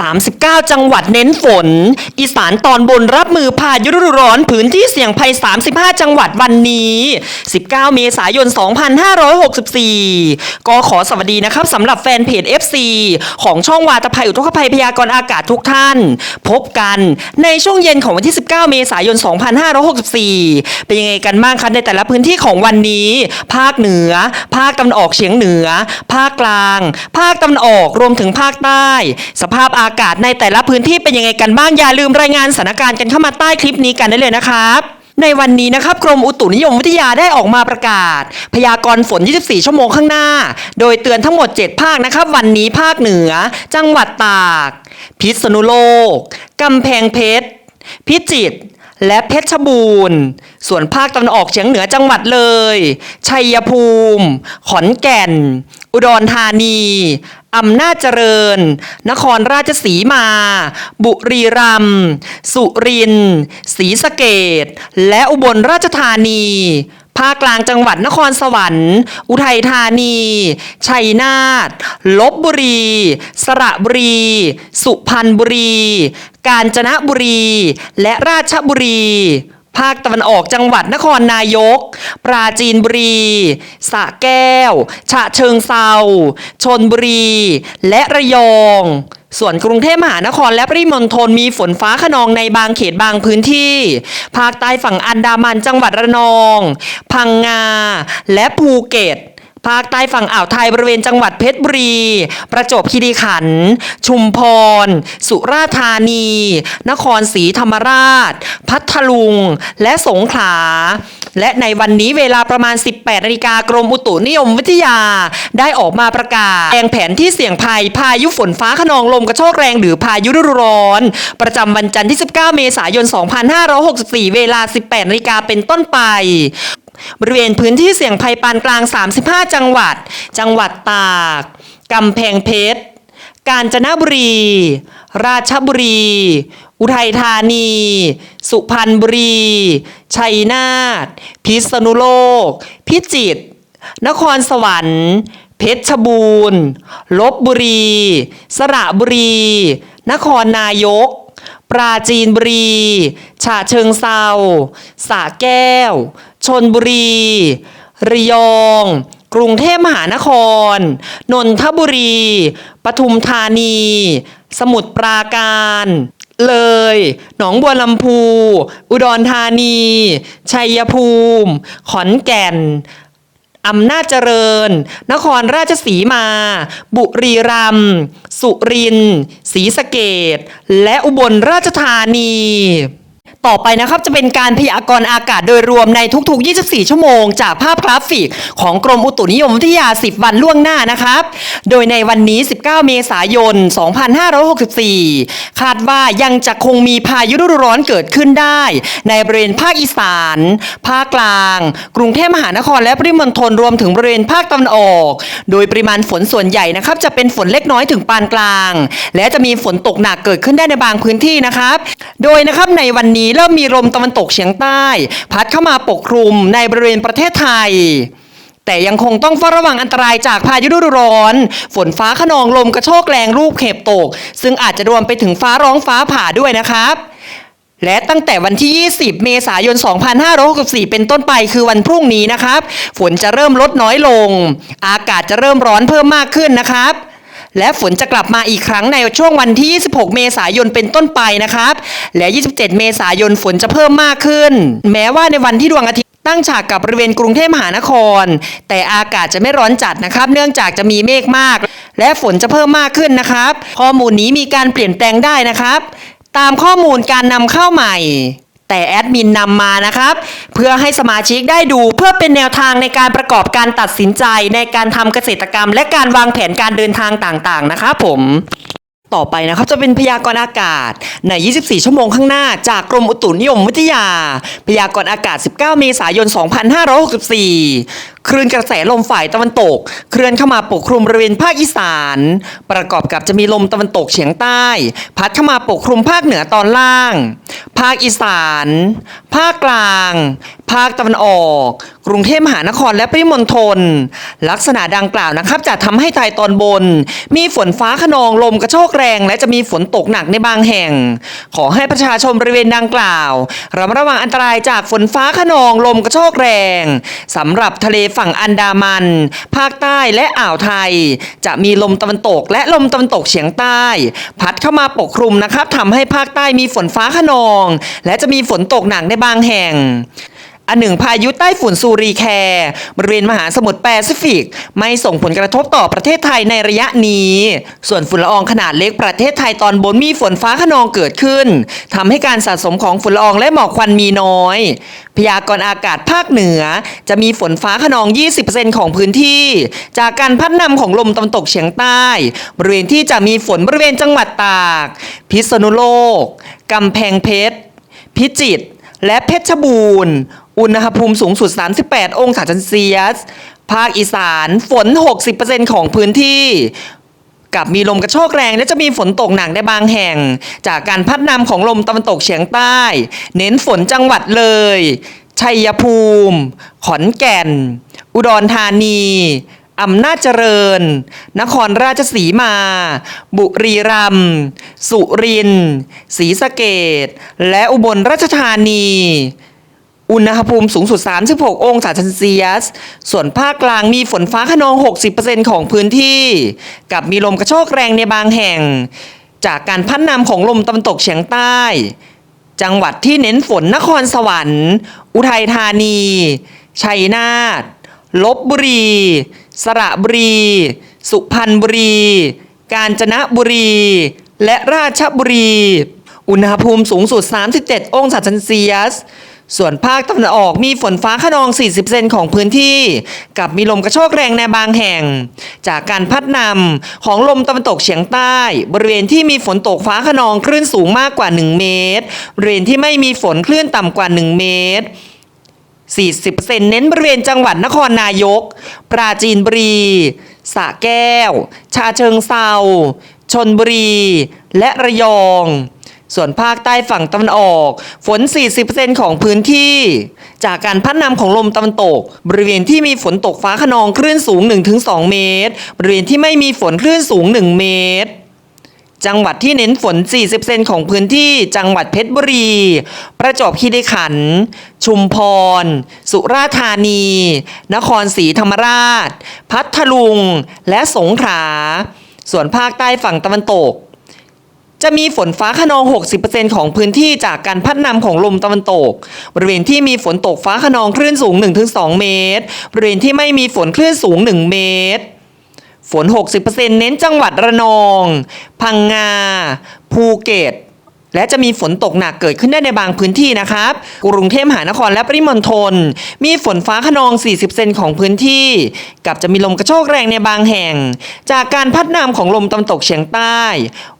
39 จังหวัดเน้นฝน อีสานตอนบนรับมือพายุฤดูร้อนพื้นที่เสี่ยงภัย 35 จังหวัดวันนี้ 19 เมษายน 2564 ก็ขอสวัสดีนะครับสำหรับแฟนเพจ FC ของช่องวาตภัยอุทกภัยพยากรณ์อากาศทุกท่าน พบกันในช่วงเย็นของวันที่ 19 เมษายน 2564 เป็นยังไงกันบ้างคะในแต่ละพื้นที่ของวันนี้ ภาคเหนือ ภาคตะวันออกเฉียงเหนือ ภาคกลาง ภาคตะวันออกรวมถึงภาคใต้ สภาพอากาศในแต่ละพื้นที่เป็นยังไงกันบ้างอย่าลืมรายงานสถานการณ์กันเข้ามาใต้คลิปนี้กันได้เลยนะครับในวันนี้นะครับกรมอุตุนิยมวิทยาได้ออกมาประกาศ พยากรณ์ฝน 24 ชั่วโมงข้างหน้า โดยเตือนทั้งหมด 7 ภาคนะครับ วันนี้ภาคเหนือ จังหวัดตาก พิษณุโลก กำแพงเพชร พิจิตรและเพชรบูรณ์ ส่วนภาคตะวันออกเฉียงเหนือจังหวัดเลย ชัยภูมิ ขอนแก่น อุดรธานีอำนาจเจริญ นครราชสีมา บุรีรัมย์สุรินทร์ศรีสะเกดและอุบลราชธานี ภาคกลางจังหวัดนครสวรรค์ อุทัยธานี ชัยนาทลบบุรี สระบุรี สุพรรณบุรี กาญจนบุรี และราชบุรี ภาคตะวันออกจังหวัดนครนายก ปราจีนบุรีสระแก้ว ฉะเชิงเซาชนบุรี และระยอง ส่วนกรุงเทพมหานครและปริมณฑลมีฝนฟ้าขนองในบางเขตบางพื้นที่ ภาคใต้ฝั่งอันดามันจังหวัดระนอง พังงา และภูเก็ต ภาคใต้ฝั่งอ่าวไทยบริเวณจังหวัดเพชรบุรี ประจวบคีรีขันธ์ ชุมพร สุราษฎร์ธานี นครศรีธรรมราช พัทลุง และสงขลา และในวันนี้เวลาประมาณ 18นาฬิกากรมอุตุนิยมวิทยา ได้ออกมาประกาศแงแผนที่เสี่ยงภัยพายุฝนฟ้าขนองลมกระโชกแรงหรือพายุฤดูร้อน ประจำวันจันทร์ที่ 19 เมษายน 2564 เวลา 18นาฬิกาเป็นต้นไป บริเวณพื้นที่เสี่ยงภัยปานกลาง 35 จังหวัด จังหวัดตาก กำแพงเพชร กาญจนบุรี ราชบุรี อุทัยธานี สุพรรณบุรี ชัยนาท พิษณุโลก พิจิตร นครสวรรค์ เพชรบูรณ์ ลบบุรี สระบุรี นครนายกปราจีนบุรี ฉะเชิงเซาสระแก้ว ชนบุรี ระยอง กรุงเทพมหานคร นนทบุรี ปทุมธานี สมุทรปราการ เลย หนองบัวลำพู อุดรธานี ชัยภูมิ ขอนแก่นอำนาจเจริญ นครราชสีมา บุรีรัมย์ สุรินทร์ ศรีสะเกดและอุบลราชธานี ต่อไปนะครับจะเป็นการพยากรณ์อากาศโดยรวมในทุก ๆ 24 ชั่วโมง จากภาพกราฟิกของกรมอุตุนิยมวิทยา 10 วันล่วงหน้านะครับ โดยในวันนี้ 19 เมษายน 2564 คาดว่ายังจะคงมีพายุฤดูร้อนเกิดขึ้นได้ ในบริเวณภาคอีสาน ภาคกลาง กรุงเทพมหานครและปริมณฑลรวมถึงบริเวณภาคตะวันออก โดยปริมาณฝนส่วนใหญ่นะครับจะเป็นฝนเล็กน้อยถึงปานกลาง และจะมีฝนตกหนักเกิดขึ้นได้ในบางพื้นที่นะครับ โดยนะครับในวันนี้เริ่มมีลมตะวันตกเฉียงใต้ พัดเข้ามาปกคลุมในบริเวณประเทศไทย แต่ยังคงต้องเฝ้าระวังอันตรายจากพายุฤดูร้อน ฝนฟ้าขนองลมกระโชกแรงลูกเห็บตก ซึ่งอาจจะรวมไปถึงฟ้าร้องฟ้าผ่าด้วยนะครับและตั้งแต่วันที่ 20 เมษายน 2564 เป็นต้นไปคือวันพรุ่งนี้นะครับ ฝนจะเริ่มลดน้อยลง อากาศจะเริ่มร้อนเพิ่มมากขึ้นนะครับ และฝนจะกลับมาอีกครั้งในช่วงวันที่ 26 เมษายนเป็นต้นไปนะครับ และ 27 เมษายนฝนจะเพิ่มมากขึ้น แม้ว่าในวันที่ดวงอาทิตย์ตั้งฉากกับบริเวณกรุงเทพมหานคร แต่อากาศจะไม่ร้อนจัดนะครับ เนื่องจากจะมีเมฆมาก และฝนจะเพิ่มมากขึ้นนะครับ ข้อมูลนี้มีการเปลี่ยนแปลงได้นะครับ ตามข้อมูลการนำเข้าใหม่ แต่แอดมินนำมานะครับ เพื่อให้สมาชิกได้ดูเพื่อเป็นแนวทางในการประกอบการตัดสินใจในการทำเกษตรกรรม และการวางแผนการเดินทางต่างๆ นะครับผม ต่อไปนะครับจะเป็นพยากรณ์อากาศใน 24 ชั่วโมงข้างหน้า จากกรมอุตุนิยมวิทยา พยากรณ์อากาศ 19 เมษายน 2564 คลื่นกระแสลมฝ่ายตะวันตก เคลื่อนเข้ามาปกคลุมบริเวณภาคอีสาน ประกอบกับจะมีลมตะวันตกเฉียงใต้ พัดเข้ามาปกคลุมภาคเหนือตอนล่าง ภาคอีสาน ภาคกลาง ภาคตะวันออก กรุงเทพมหานครและปริมณฑลลักษณะดังกล่าวนะครับจะทำให้ไทยตอนบน มีฝนฟ้าขนองลมกระโชกแรง และจะมีฝนตกหนักในบางแห่ง ขอให้ประชาชนบริเวณดังกล่าวระมัดระวังอันตรายจากฝนฟ้าขนองลมกระโชกแรงสำหรับทะเลฝั่งอันดามัน ภาคใต้และอ่าวไทย จะมีลมตะวันตก และลมตะวันตกเฉียงใต้ พัดเข้ามาปกคลุมนะครับทำให้ภาคใต้มีฝนฟ้าขนอง และจะมีฝนตกหนักในบางแห่ง อันหนึ่งพายุใต้ฝุ่นซูรีแคร์บริเวณมหาสมุทรแปซิฟิก ไม่ส่งผลกระทบต่อประเทศไทยในระยะนี้ ส่วนฝุ่นละอองขนาดเล็กประเทศไทยตอนบนมีฝนฟ้าขนองเกิดขึ้นทำให้การสะสมของฝุ่นละอองและหมอกควันมีน้อย พยากรณ์อากาศภาคเหนือ จะมีฝนฟ้าขนอง 20%ของพื้นที่ จากการพัดนำของลมตะวันตกเฉียงใต้ บริเวณที่จะมีฝนบริเวณจังหวัดตาก พิษณุโลกกำแพงเพชร พิจิตรและเพชรบูรณ์ อุณหภูมิสูงสุด 38 องศาเซลเซียส ภาคอีสานฝน 60%ของพื้นที่ กับมีลมกระโชกแรงและจะมีฝนตกหนักในบางแห่ง จากการพัดนำของลมตะวันตกเฉียงใต้ เน้นฝนจังหวัดเลย ชัยภูมิ ขอนแก่น อุดรธานีอำนาจเจริญ นครราชสีมา บุรีรัมย์สุรินทร์ศรีสะเกดและอุบลราชธานี อุณหภูมิสูงสุด 36 องศาเซลเซียส ส่วนภาคกลางมีฝนฟ้าขนอง 60%ของพื้นที่ กับมีลมกระโชกแรงในบางแห่ง จากการพัดนำของลมตะวันตกเฉียงใต้ จังหวัดที่เน้นฝนนครสวรรค์ อุทัยธานี ชัยนาท ลบบุรี สระบุรี สุพรรณบุรี กาญจนบุรี และราชบุรี อุณหภูมิสูงสุด 37 องศาเซลเซียส ส่วนภาคตะวันออกมีฝนฟ้าขนอง 40%ของพื้นที่ กับมีลมกระโชกแรงในบางแห่ง จากการพัดนำของลมตะวันตกเฉียงใต้ บริเวณที่มีฝนตกฟ้าขนองคลื่นสูงมากกว่า 1 เมตร บริเวณที่ไม่มีฝนคลื่นต่ำกว่า 1 เมตร 40%เน้นบริเวณจังหวัดนครนายก ปราจีนบุรี สระแก้ว ชาเชิงเซาชนบุรี และระยอง ส่วนภาคใต้ฝั่งตะวันออก ฝน 40%ของพื้นที่ จากการพัดนำของลมตะวันตก บริเวณที่มีฝนตกฟ้าขนองคลื่นสูง 1-2 เมตร บริเวณที่ไม่มีฝนคลื่นสูง 1 เมตร จังหวัดที่เน้นฝน 40%ของพื้นที่ จังหวัดเพชรบุรี ประจวบคีรีขันธ์ชุมพร สุราษฎร์ธานี นครศรีธรรมราช พัทลุง และสงขลา ส่วนภาคใต้ฝั่งตะวันตก จะมีฝนฟ้าขนอง 60%ของพื้นที่จากการพัดนำของลมตะวันตก บริเวณที่มีฝนตกฟ้าขนองคลื่นสูง 1-2 เมตร บริเวณที่ไม่มีฝนคลื่นสูง 1 เมตร ฝน 60%เน้นจังหวัดระนอง พังงา ภูเก็ต และจะมีฝนตกหนักเกิดขึ้นได้ในบางพื้นที่นะครับ กรุงเทพมหานครและปริมณฑลมีฝนฟ้าขนอง 40%ของพื้นที่ กับจะมีลมกระโชกแรงในบางแห่ง จากการพัดนำของลมตะวันตกเฉียงใต้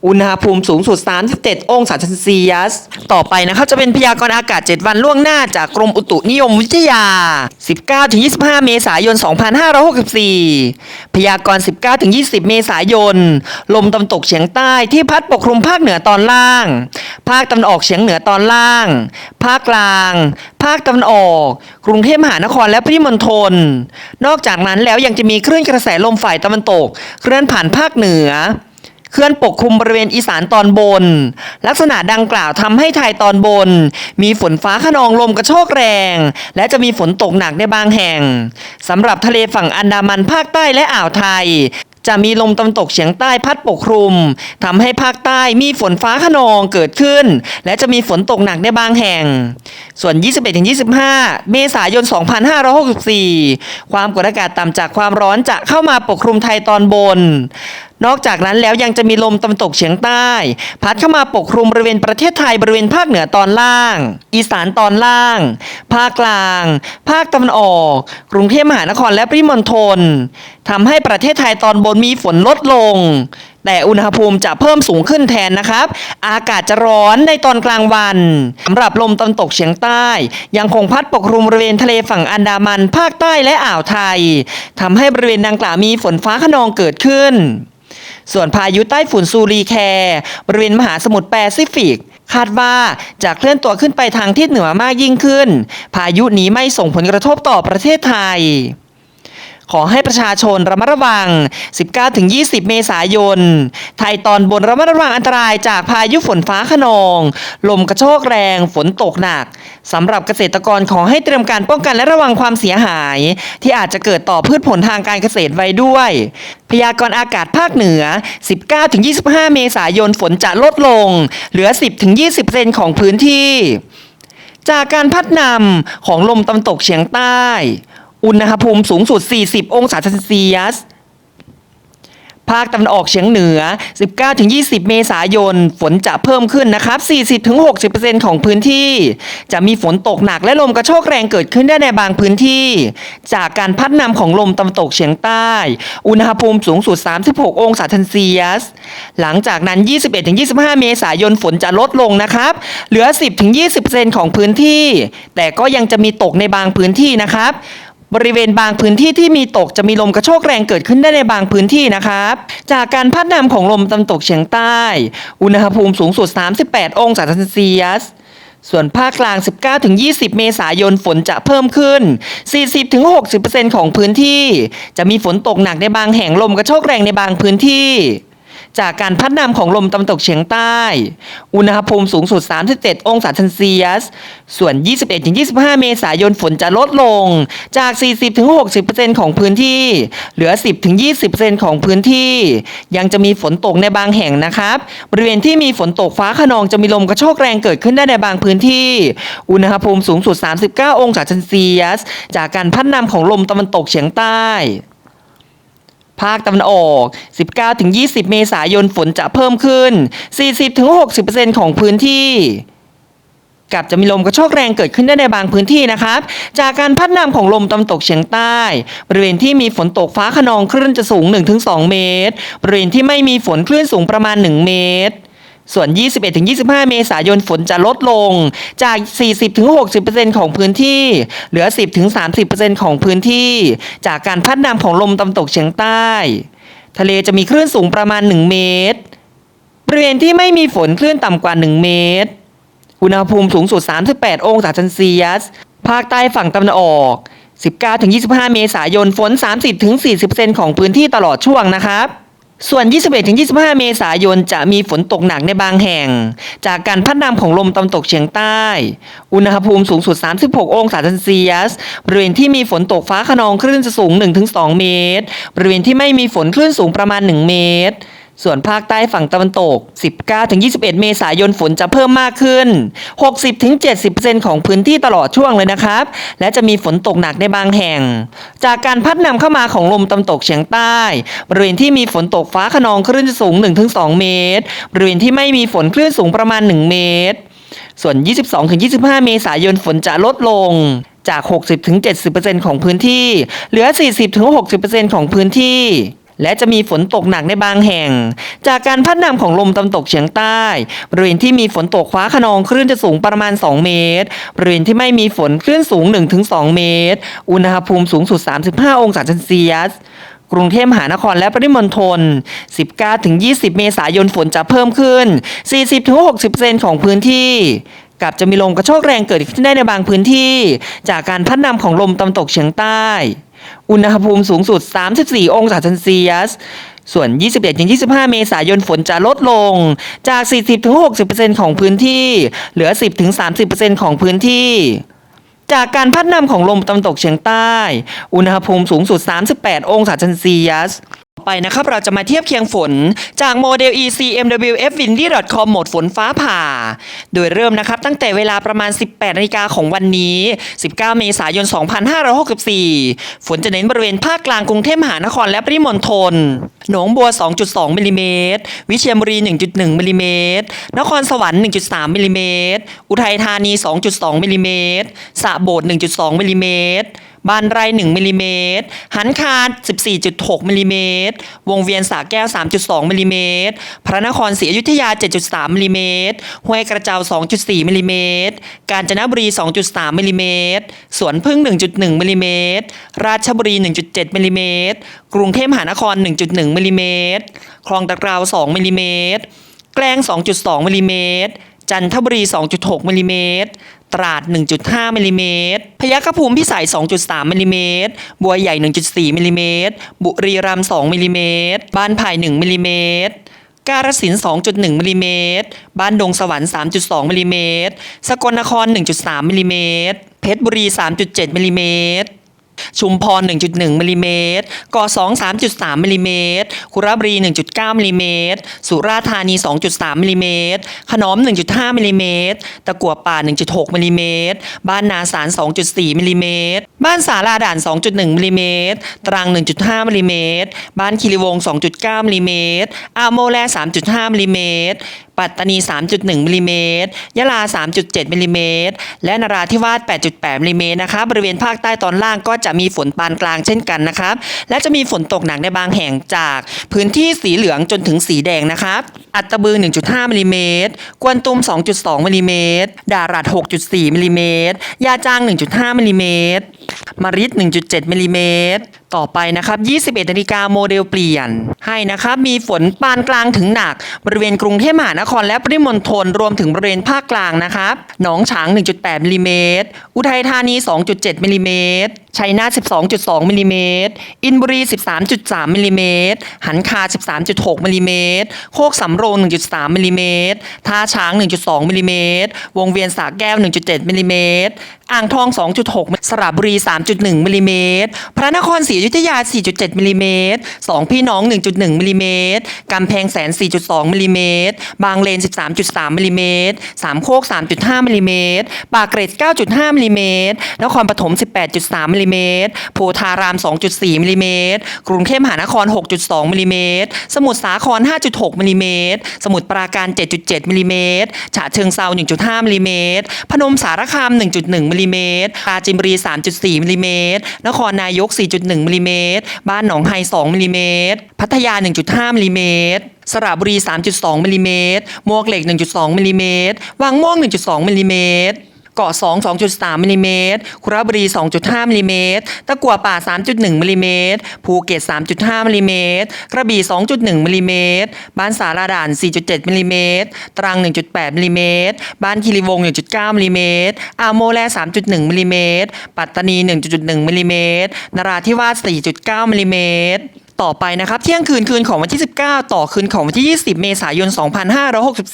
อุณหภูมิสูงสุด 37 องศาเซลเซียส ต่อไปนะครับจะเป็นพยากรณ์อากาศ 7 วันล่วงหน้าจากกรมอุตุนิยมวิทยา 19-25 เมษายน 2564 พยากรณ์ 19-20 เมษายน ลมตะวันตกเฉียงใต้ที่พัดปกคลุมภาคเหนือตอนล่างภาคตะวันออกเฉียงเหนือตอนล่าง ภาคกลาง ภาคตะวันออก กรุงเทพมหานครและปริมณฑล นอกจากนั้นแล้วยังจะมีคลื่นกระแสลมฝ่ายตะวันตก เคลื่อนผ่านภาคเหนือ เคลื่อนปกคลุมบริเวณอีสานตอนบน ลักษณะดังกล่าวทำให้ไทยตอนบน มีฝนฟ้าขนองลมกระโชกแรง และจะมีฝนตกหนักในบางแห่งสำหรับทะเลฝั่งอันดามันภาคใต้และอ่าวไทย จะมีลมตะวันตกเฉียงใต้พัดปกคลุมทำให้ภาคใต้มีฝนฟ้าขนองเกิดขึ้น และจะมีฝนตกหนักในบางแห่ง ส่วน 21-25 เมษายน 2564 ความกดอากาศต่ำจากความร้อนจะเข้ามาปกคลุมไทยตอนบน นอกจากนั้นแล้วยังจะมีลมตะวันตกเฉียงใต้ พัดเข้ามาปกคลุมบริเวณประเทศไทยบริเวณภาคเหนือตอนล่าง อีสานตอนล่าง ภาคกลาง ภาคตะวันออก กรุงเทพมหานครและปริมณฑลทำให้ประเทศไทยตอนบนมีฝนลดลง แต่อุณหภูมิจะเพิ่มสูงขึ้นแทนนะครับ อากาศจะร้อนในตอนกลางวันสำหรับลมตะวันตกเฉียงใต้ ยังคงพัดปกคลุมบริเวณทะเลฝั่งอันดามัน ภาคใต้และอ่าวไทยทำให้บริเวณดังกล่าวมีฝนฟ้าขนองเกิดขึ้น ส่วนพายุใต้ฝุ่นซูรีแคร์บริเวณมหาสมุทรแปซิฟิก คาดว่าจะเคลื่อนตัวขึ้นไปทางทิศเหนือมากยิ่งขึ้น พายุนี้ไม่ส่งผลกระทบต่อประเทศไทย ขอให้ประชาชนระมัดระวัง 19-20 เมษายน ไทยตอนบนระมัดระวังอันตรายจากพายุฝนฟ้าขนอง ลมกระโชกแรง ฝนตกหนักสำหรับเกษตรกรขอให้เตรียมการป้องกันและระวังความเสียหาย ที่อาจจะเกิดต่อพืชผลทางการเกษตรไว้ด้วย พยากรณ์อากาศภาคเหนือ 19-25 เมษายนฝนจะลดลง เหลือ 10-20%ของพื้นที่ จากการพัดนำของลมตะวันตกเฉียงใต้ อุณหภูมิสูงสุด 40 องศาเซลเซียส ภาคตะวันออกเฉียงเหนือ 19-20 เมษายน ฝนจะเพิ่มขึ้นนะครับ 40-60%ของพื้นที่ จะมีฝนตกหนักและลมกระโชกแรงเกิดขึ้นได้ในบางพื้นที่ จากการพัดนำของลมตะวันตกเฉียงใต้ อุณหภูมิสูงสุด 36 องศาเซลเซียส หลังจากนั้น 21-25 เมษายนฝนจะลดลงนะครับ เหลือ 10-20%ของพื้นที่ แต่ก็ยังจะมีตกในบางพื้นที่นะครับ บริเวณบางพื้นที่ที่มีตกจะมีลมกระโชกแรงเกิดขึ้นได้ในบางพื้นที่นะครับ จากการพัดนำของลมตะวันตกเฉียงใต้ อุณหภูมิสูงสุด 38 องศาเซลเซียส ส่วนภาคกลาง 19-20 เมษายนฝนจะเพิ่มขึ้น 40-60%ของพื้นที่ จะมีฝนตกหนักในบางแห่งลมกระโชกแรงในบางพื้นที่ จากการพัดนำของลมตะวันตกเฉียงใต้ อุณหภูมิสูงสุด 37 องศาเซลเซียส ส่วน 21-25 เมษายนฝนจะลดลงจาก 40-60%ของพื้นที่ เหลือ 10-20%ของพื้นที่ ยังจะมีฝนตกในบางแห่งนะครับ บริเวณที่มีฝนตกฟ้าขนองจะมีลมกระโชกแรงเกิดขึ้นได้ในบางพื้นที่ อุณหภูมิสูงสุด 39 องศาเซลเซียส จากการพัดนำของลมตะวันตกเฉียงใต้ ภาคตะวันออก 19-20 เมษายนฝนจะเพิ่มขึ้น 40-60%ของพื้นที่กับจะมีลมกระโชกแรงเกิดขึ้นได้ในบางพื้นที่นะครับ จากการพัดนำของลมตะวันตกเฉียงใต้ บริเวณที่มีฝนตกฟ้าขนองคลื่นจะสูง 1-2 เมตร บริเวณที่ไม่มีฝนคลื่นสูงประมาณ 1 เมตร ส่วน 21-25 เมษายนฝนจะลดลงจาก 40-60%ของพื้นที่ เหลือ 10-30%ของพื้นที่ จากการพัดนำของลมตะวันตกเฉียงใต้ ทะเลจะมีคลื่นสูงประมาณ 1 เมตร บริเวณที่ไม่มีฝนคลื่นต่ำกว่า 1 เมตร อุณหภูมิสูงสุด 38 องศาเซลเซียส ภาคใต้ฝั่งตะวันออก 19-25 เมษายนฝน 30-40%ของพื้นที่ตลอดช่วงนะครับ ส่วน 21-25 เมษายนจะมีฝนตกหนักในบางแห่ง จากการพัดนำของลมตะวันตกเฉียงใต้ อุณหภูมิสูงสุด 36 องศาเซลเซียส บริเวณที่มีฝนตกฟ้าขนองคลื่นจะสูง 1-2 เมตร บริเวณที่ไม่มีฝนคลื่นสูงประมาณ 1 เมตร ส่วนภาคใต้ฝั่งตะวันตก 19-21 เมษายนฝนจะเพิ่มมากขึ้น 60-70%ของพื้นที่ตลอดช่วงเลยนะครับ และจะมีฝนตกหนักในบางแห่ง จากการพัดนำเข้ามาของลมตะวันตกเฉียงใต้ บริเวณที่มีฝนตกฟ้าขนองคลื่นสูง 1-2 เมตร บริเวณที่ไม่มีฝนคลื่นสูงประมาณ 1 เมตร ส่วน 22-25 เมษายนฝนจะลดลงจาก 60-70%ของพื้นที่ เหลือ 40-60%ของพื้นที่ และจะมีฝนตกหนักในบางแห่ง จากการพัดนำของลมตะวันตกเฉียงใต้ บริเวณที่มีฝนตกฟ้าขนองคลื่นจะสูงประมาณ 2 เมตร บริเวณที่ไม่มีฝนคลื่นสูง 1-2 เมตร อุณหภูมิสูงสุด 35 องศาเซลเซียสกรุงเทพมหานครและปริมณฑล 19-20 เมษายนฝนจะเพิ่มขึ้น 40-60%ของพื้นที่กับจะมีลมกระโชกแรงเกิดขึ้นได้ในบางพื้นที่ จากการพัดนำของลมตะวันตกเฉียงใต้ อุณหภูมิสูงสุด 34 องศาเซนเซียส ส่วน 21-25 เมษายนฝนจะลดลง จาก 40-60%ของพื้นที่ เหลือ 10-30%ของพื้นที่จากการพัดนำของลมตะวันตกเฉียงใต้ อุณหภูมิสูงสุด 38 องศาเซนเซียส ไปนะครับ เราจะมาเทียบเคียงฝนจากโมเดล ECMWF Windy.com โหมดฝนฟ้าผ่า โดยเริ่มนะครับตั้งแต่เวลาประมาณ 18นาฬิกาของวันนี้ 19 เมษายน 2564 ฝนจะเน้นบริเวณภาคกลางกรุงเทพมหานครและปริมณฑล หนองบัว 2.2 มิลลิเมตร วิเชียรบุรี 1.1 มิลลิเมตร นครสวรรค์ 1.3 มิลลิเมตร อุทัยธานี 2.2 มิลลิเมตร สระโบด 1.2 มิลลิเมตร บานไร่1มิลลิเมตรหันคาด 14.6มิลลิเมตรวงเวียนสระแก้ว 3.2มิลลิเมตรพระนครศรีอยุธยา 7.3มิลลิเมตรห้วยกระเจ้า 2.4มิลลิเมตรกาญจนบุรี 2.3มิลลิเมตรสวนพึ่ง 1.1มิลลิเมตรราชบุรี 1.7มิลลิเมตรกรุงเทพมหานคร 1.1มิลลิเมตรคลองตะกราว 2มิลลิเมตรแกลง 2.2มิลลิเมตร จันทบุรี 2.6มิลลิเมตรตราด 1.5มิลลิเมตรพยัคฆภูมิพิสัย 2.3มิลลิเมตรบัวใหญ่ 1.4มิลลิเมตรบุรีรัมย์2มิลลิเมตรบ้านไผ่1มิลลิเมตรกาฬสิน 2.1มิลลิเมตรบ้านดงสวรรค์ 3.2มิลลิเมตรสกลนคร 1.3มิลลิเมตรเพชรบุรี 3.7มิลลิเมตร ชุมพร 1.1มิลลิเมตรกอ2 3.3มิลลิเมตรคุระบุรี 1.9มิลลิเมตรสุราษฎร์ธานี 2.3มิลลิเมตรขนอม 1.5มิลลิเมตรตะกัวป่า 1.6มิลลิเมตรบ้านนาสาร 2.4มิลลิเมตรบ้านสาลาด่าน 2.1มิลลิเมตรตรัง 1.5มิลลิเมตรบ้านคีรีวง 2.9มิลลิเมตรอ่าโมแล 3.5มิลลิเมตร ปัตตานี 3.1มิลลิเมตรยะลา 3.7มิลลิเมตรและนราธิวาส 8.8มิลลิเมตรนะคะบริเวณภาคใต้ตอนล่างก็จะมีฝนปานกลางเช่นกันนะครับ และจะมีฝนตกหนักในบางแห่งจากพื้นที่สีเหลืองจนถึงสีแดงนะครับอัตตบือ 1.5มิลลิเมตร กวนตุม 2.2มิลลิเมตร ดารัด6.4มิลลิเมตร ยาจาง 1.5มิลลิเมตรมาริด1.7มิลลิเมตร ต่อไปนะครับ 21นาฬิกาโมเดลเปลี่ยน ให้นะครับ มีฝนปานกลางถึงหนัก บริเวณกรุงเทพมหานครและปริมณฑลรวมถึงบริเวณภาคกลางนะครับ หนองฉาง 1.8มิลลิเมตร อุทัยธานี 2.7มิลลิเมตรชัยนาท12.2มิลลิเมตร อินบุรี 13.3มิลลิเมตร หันคา 13.6มิลลิเมตร โคกสำโรง 1.3มิลลิเมตร ท่าช้าง 1.2มิลลิเมตร วงเวียนสาแก้ว 1.7มิลลิเมตร อ่างทอง 2.6 สระบุรี 3.1มิลลิเมตร พระนครศรีอยุธยา 4.7มิลลิเมตร สองพี่น้อง 1.1มิลลิเมตร กำแพงแสน 4.2มิลลิเมตร บางเลน 13.3มิลลิเมตร สามโคก 3.5มิลลิเมตร ปากเกร็ด 9.5มิลลิเมตร นครปฐม 18.3มิลลิเมตรโพธาราม 2.4มิลลิเมตรกรุงเทพมหานคร 6.2มิลลิเมตรสมุทรสาคร 5.6มิลลิเมตรสมุทรปราการ 7.7มิลลิเมตรฉะเชิงเซา1.5มิลลิเมตรพนมสารคาม 1.1มิลลิเมตรปราจินบุรี 3.4มิลลิเมตรนครนายก 4.1มิลลิเมตรบ้านหนองไฮ 2มิลลิเมตรพัทยา 1.5มิลลิเมตรสระบุรี 3.2มิลลิเมตรมวกเหล็ก 1.2มิลลิเมตรวังม่วง 1.2มิลลิเมตร เกาะ 2 2.3มิลลิเมตรคุระบุรี 2.5มิลลิเมตรตะกัวป่า 3.1มิลลิเมตรภูเก็ต 3.5มิลลิเมตรกระบี่ 2.1มิลลิเมตรบ้านสาราด่าน 4.7มิลลิเมตรตรัง 1.8มิลลิเมตรบ้านคีรีวงศ์1.9มิลลิเมตรอ่าวโมแล 3.1มิลลิเมตรปัตตานี 1.1มิลลิเมตรนราธิวาส 4.9มิลลิเมตร ต่อไปนะครับเที่ยงคืนคืนของวันที่ 19 ต่อคืนของวันที่ 20 เมษายน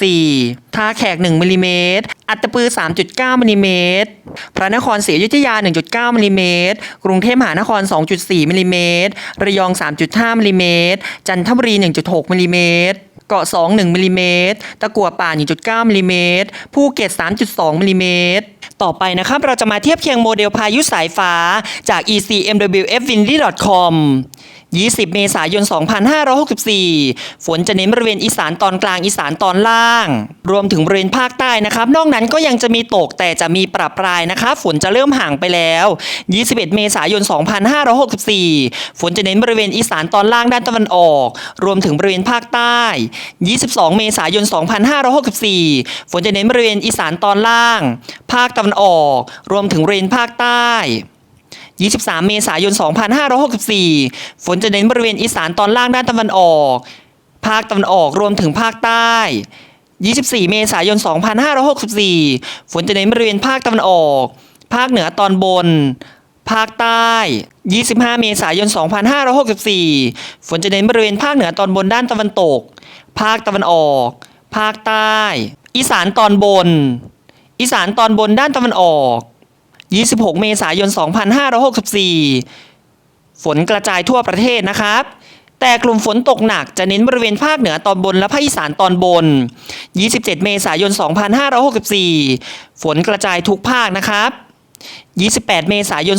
2564 ท่าแขก 1มิลลิเมตร อัตปือ 3.9มิลลิเมตร พระนครศรีอยุธยา 1.9มิลลิเมตร กรุงเทพมหานคร 2.4มิลลิเมตร ระยอง 3.5มิลลิเมตร จันทบุรี 1.6มิลลิเมตรเกาะ 2 1มิลลิเมตร ตะกัวป่า 1.9มิลลิเมตร ภูเก็ต 3.2มิลลิเมตร ต่อไปนะครับ เราจะมาเทียบเคียงโมเดลพายุสายฟ้าจาก ECMWFWindy.com 20 เมษายน 2564 ฝนจะเน้นบริเวณอีสานตอนกลางอีสานตอนล่าง รวมถึงบริเวณภาคใต้นะครับ นอกนั้นก็ยังจะมีตกแต่จะมีปรับปรายนะคะฝนจะเริ่มห่างไปแล้ว 21 เมษายน 2564 ฝนจะเน้นบริเวณอีสานตอนล่างด้านตะวันออก รวมถึงบริเวณภาคใต้ 22 เมษายน 2564 ฝนจะเน้นบริเวณอีสานตอนล่าง ภาคตะวันออก รวมถึงบริเวณภาคใต้ 23 เมษายน 2564 ฝนจะเน้นบริเวณอีสานตอนล่างด้านตะวันออก ภาคตะวันออกรวมถึงภาคใต้ 24 เมษายน 2564 ฝนจะเน้นบริเวณภาคตะวันออก ภาคเหนือตอนบน ภาคใต้ 25 เมษายน 2564 ฝนจะเน้นบริเวณภาคเหนือตอนบนด้านตะวันตก ภาคตะวันออก ภาคใต้ อีสานตอนบน อีสานตอนบนด้านตะวันออก 26 เมษายน 2564 ฝนกระจายทั่วประเทศนะครับ แต่กลุ่มฝนตกหนักจะเน้นบริเวณภาคเหนือตอนบนและภาคอีสานตอนบน 27 เมษายน 2564 ฝนกระจายทุกภาคนะครับ 28 เมษายน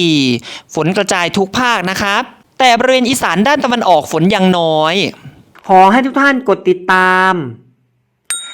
2564 ฝนกระจายทุกภาคนะครับ แต่บริเวณอีสานด้านตะวันออกฝนยังน้อย ขอให้ทุกท่านกดติดตาม